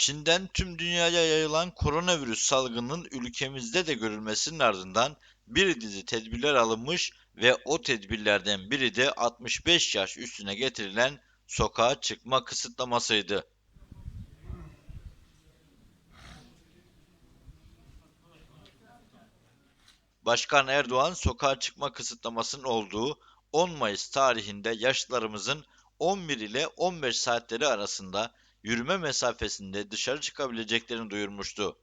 Çin'den tüm dünyaya yayılan koronavirüs salgının ülkemizde de görülmesinin ardından bir dizi tedbirler alınmış ve o tedbirlerden biri de 65 yaş üstüne getirilen sokağa çıkma kısıtlamasıydı. Başkan Erdoğan sokağa çıkma kısıtlamasının olduğu 10 Mayıs tarihinde yaşlılarımızın 11 ile 15 saatleri arasında yürüme mesafesinde dışarı çıkabileceklerini duyurmuştu.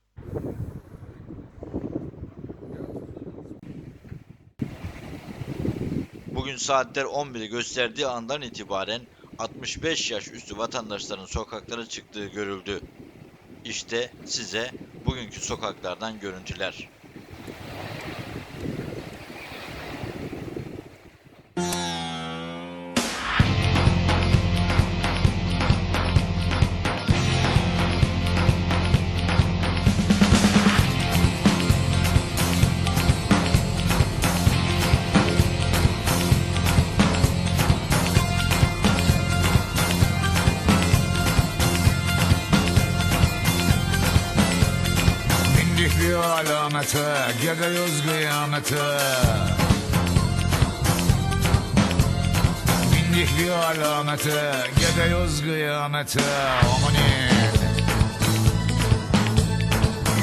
Bugün saatler 11'i gösterdiği andan itibaren 65 yaş üstü vatandaşların sokaklara çıktığı görüldü. İşte size bugünkü sokaklardan görüntüler. Alamete Gidiyoruz kıyamete. Bindik bir alamete Gidiyoruz kıyamete. Amanin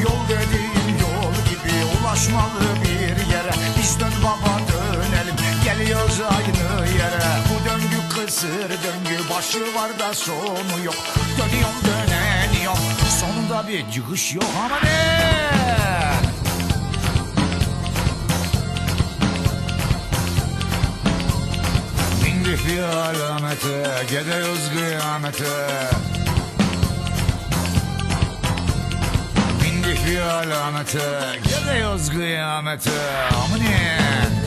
Yol dediğin yol gibi Ulaşmalı bir yere. Biz dön baba dönelim. Geliyoruz aynı yere. Bu döngü kısır döngü Başı var da sonu yok. Dönüyorum döneniyorum Bir çıkış yok ama ne? Bindik bir alamete Gidiyoruz kıyamete Bindik bir alamete Gidiyoruz kıyamete Amanin